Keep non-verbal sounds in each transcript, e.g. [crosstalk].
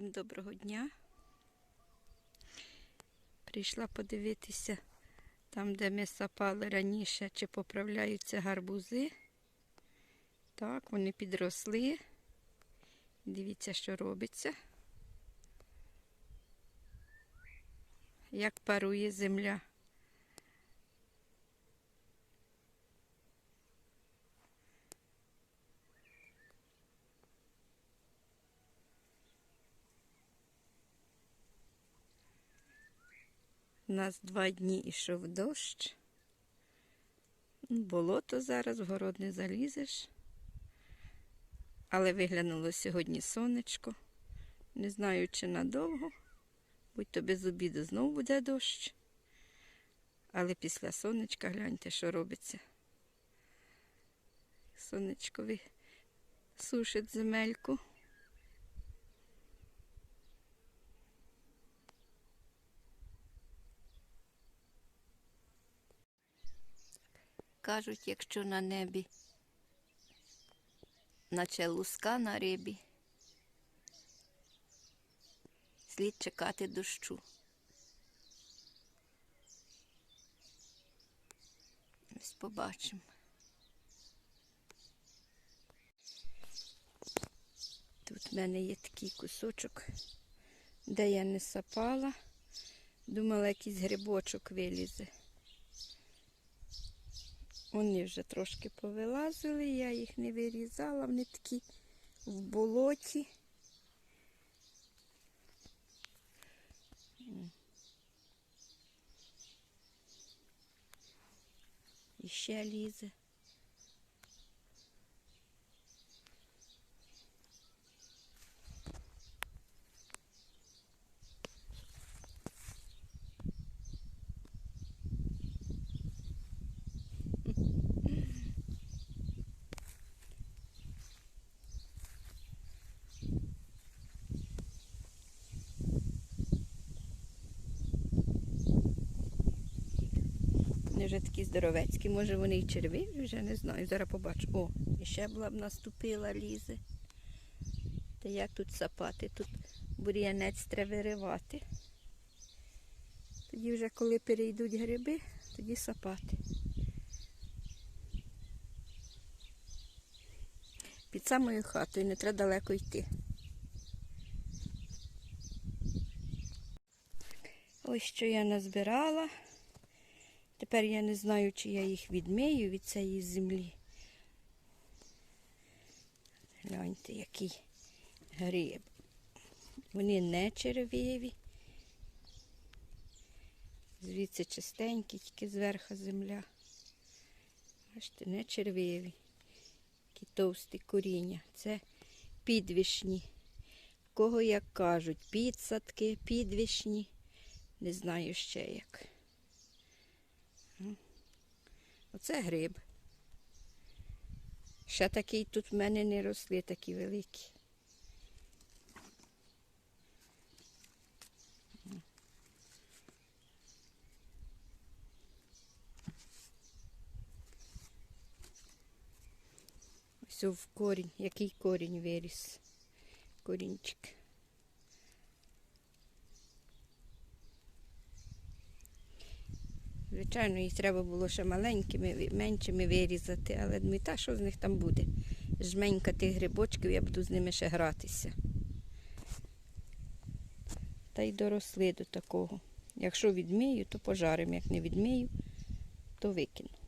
Всім доброго дня. Прийшла подивитися там, де ми сапали раніше, чи поправляються гарбузи. Так, вони підросли. Дивіться, що робиться. Як парує земля. У нас два дні ішов дощ. Болото зараз, в город не залізеш. Але виглянуло сьогодні сонечко. Не знаю, чи надовго. Будь то без обіду знову буде дощ. Але після сонечка гляньте, що робиться. Сонечко сушить земельку. Кажуть, якщо на небі, наче луска на рибі, слід чекати дощу. Ось побачимо. Тут в мене є такий кусочок, де я не сапала. Думала, якийсь грибочок вилізе. Вони вже трошки повилазили, я їх не вирізала, вони такі в болоті. І ще лізе. Вже такі здоровецькі, може вони і червиві, вже не знаю. Зараз побачу. О, і ще була б наступила лізе. Та як тут сапати? Тут бур'янець треба виривати. Тоді вже коли перейдуть гриби, тоді сапати. Під самою хатою не треба далеко йти. Ось що я назбирала. Тепер я не знаю, чи я їх відмию від цієї землі. Гляньте, який гриб. Вони не червиві. Звідси чистенькі, тільки зверху земля. Бачите, не червиві. Такі товсті коріння. Це підвішні. Кого як кажуть, підсадки, підвішні. Не знаю ще як. Оце гриб. Ще такий тут в мене не росли, такі великі. Ось в корінь, який корінь виріс. Корінчик. Звичайно, їх треба було ще маленькими, меншими вирізати, але думаю, та що з них там буде? Жменька тих грибочків, я буду з ними ще гратися. Та й доросли до такого. Якщо відмію, то пожарим. Як не відмію, то викину.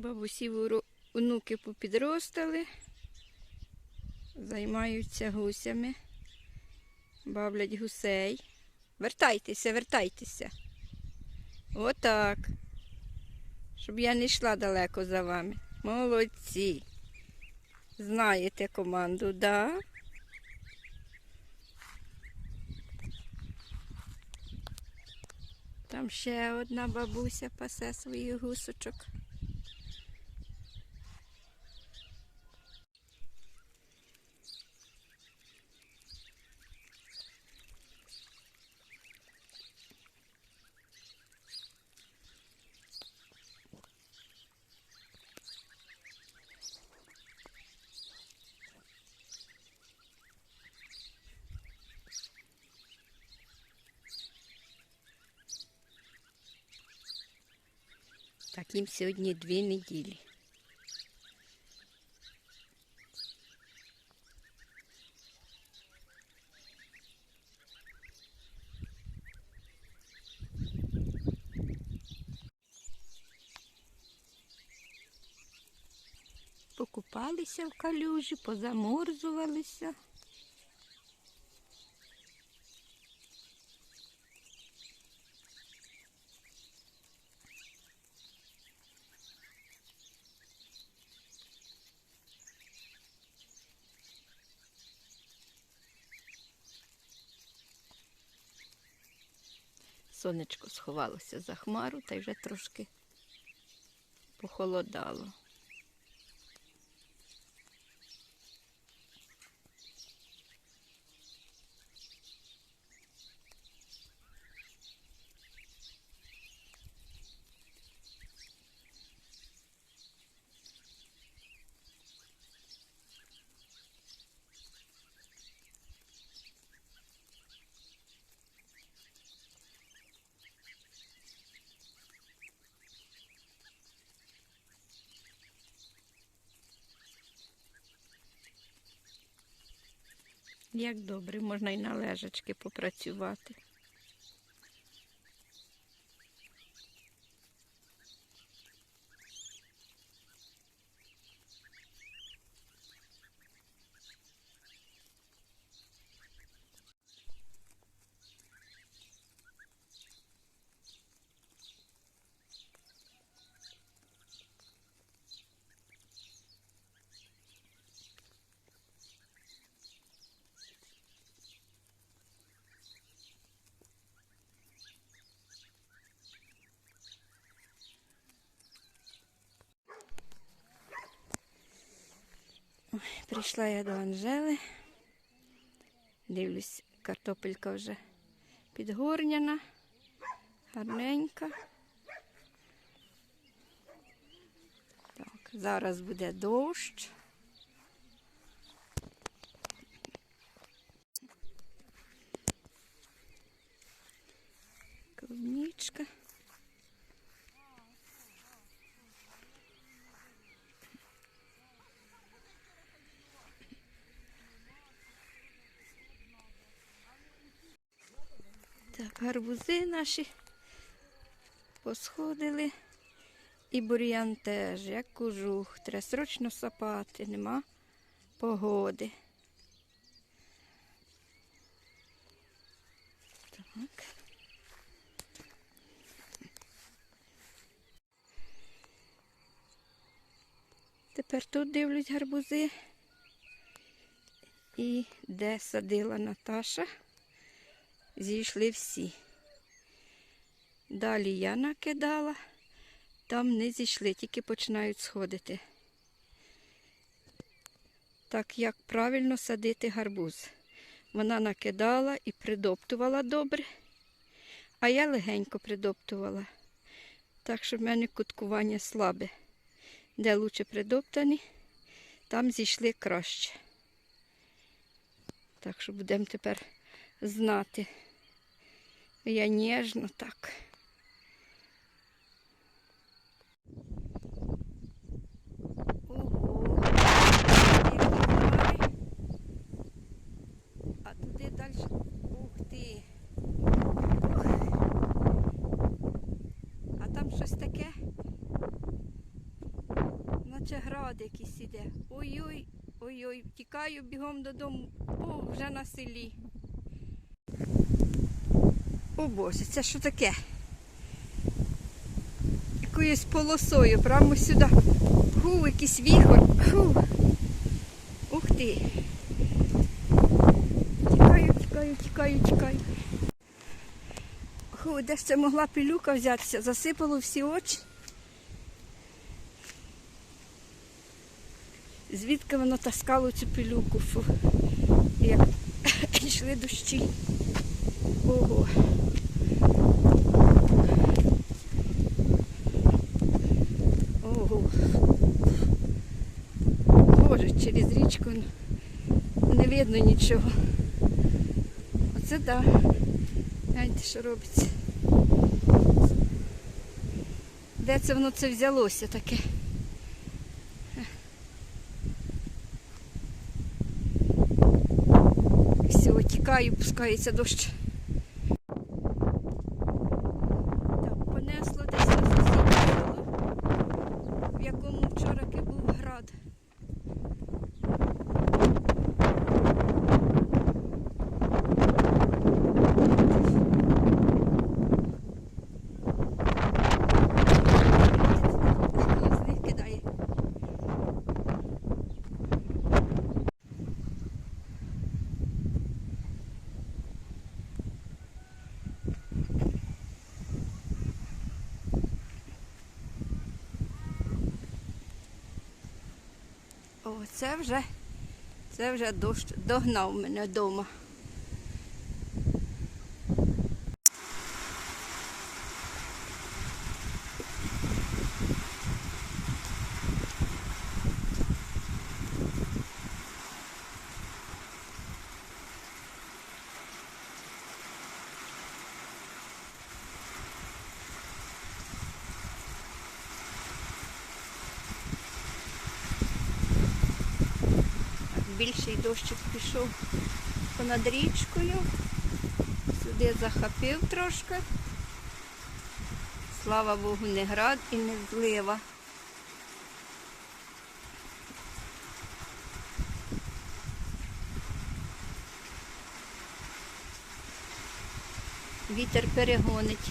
Бабусі онуки попідростали, займаються гусями, бавлять гусей. Вертайтеся, вертайтеся. Отак. Щоб я не йшла далеко за вами. Молодці. Знаєте команду, да? Там ще одна бабуся пасе своїх гусочок. Так, їм сьогодні дві неділі. Покупалися в калюжі, позаморзувалися. Сонечко сховалося за хмару та й вже трошки похолодало. Як добре, можна й на лежачки попрацювати. Прийшла я до Анжели. Дивлюсь, картопелька вже підгорняна, гарненька. Так, зараз буде дощ. Клубничка. Так, гарбузи наші посходили. І бур'ян теж, як кожух. Треба срочно сапати, нема погоди. Так. Тепер тут дивлюсь гарбузи. І де садила Наташа зійшли всі. Далі я накидала, там не зійшли, тільки починають сходити. Так як правильно садити гарбуз. Вона накидала і придоптувала добре, а я легенько придоптувала. Так що в мене куткування слабе. Де лучше придоптані, там зійшли краще. Так що будемо тепер знати. Я ніжно так. Ого. А туди далі. Ух ти. А там щось таке. Наче град якийсь іде. Ой-ой, ой-ой, тікаю бігом додому. О, вже на селі. О Боже, це що таке? Якоюсь полосою, прямо сюди. Гу, якийсь віхор. Ху. Ух ти. Тікаю, тікаю, тікаю, тікаю. Ху. Де ж це могла пилюка взятися? Засипало всі очі. Звідки воно таскало цю пилюку? Фу. Як [coughs] йшли дощі. Ого. Боже, через не видно нічого. Оце так. Да. Гляньте, що робиться. Де це воно це взялося таке? Все, тікаю, пускається дощ. Так, понесло десь на сусіднє село, в якому вчора був град. З них кидає. О, це вже, це вже дощ догнав мене вдома. Більший дощик пішов понад річкою. Сюди захопив трошки. Слава Богу, не град і не злива. Вітер перегонить.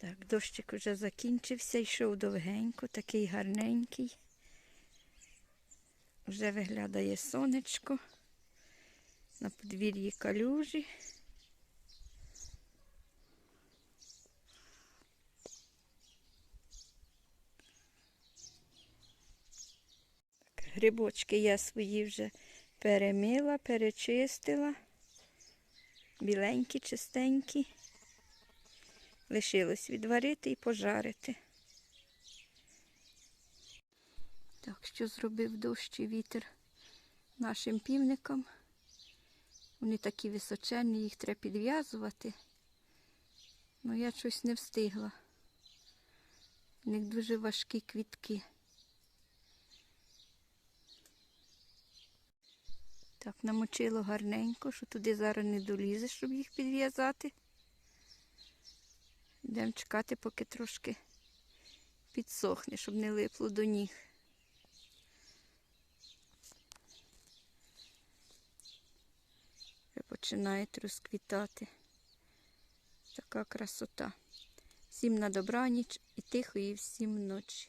Так, дощик вже закінчився, йшов довгенько, такий гарненький. Вже виглядає сонечко. На подвір'ї калюжі. Грибочки я свої вже перемила, перечистила. Біленькі, чистенькі. Лишилось відварити і пожарити. Так, що зробив дощ і вітер нашим півникам. Вони такі височенні, їх треба підв'язувати. Ну я щось не встигла. У них дуже важкі квітки. Так, намочило гарненько, що туди зараз не долізе, щоб їх підв'язати. Йдемо чекати, поки трошки підсохне, щоб не липло до ніг. Вже починають розквітати. Така красота. Всім на добраніч і тихої всім ночі.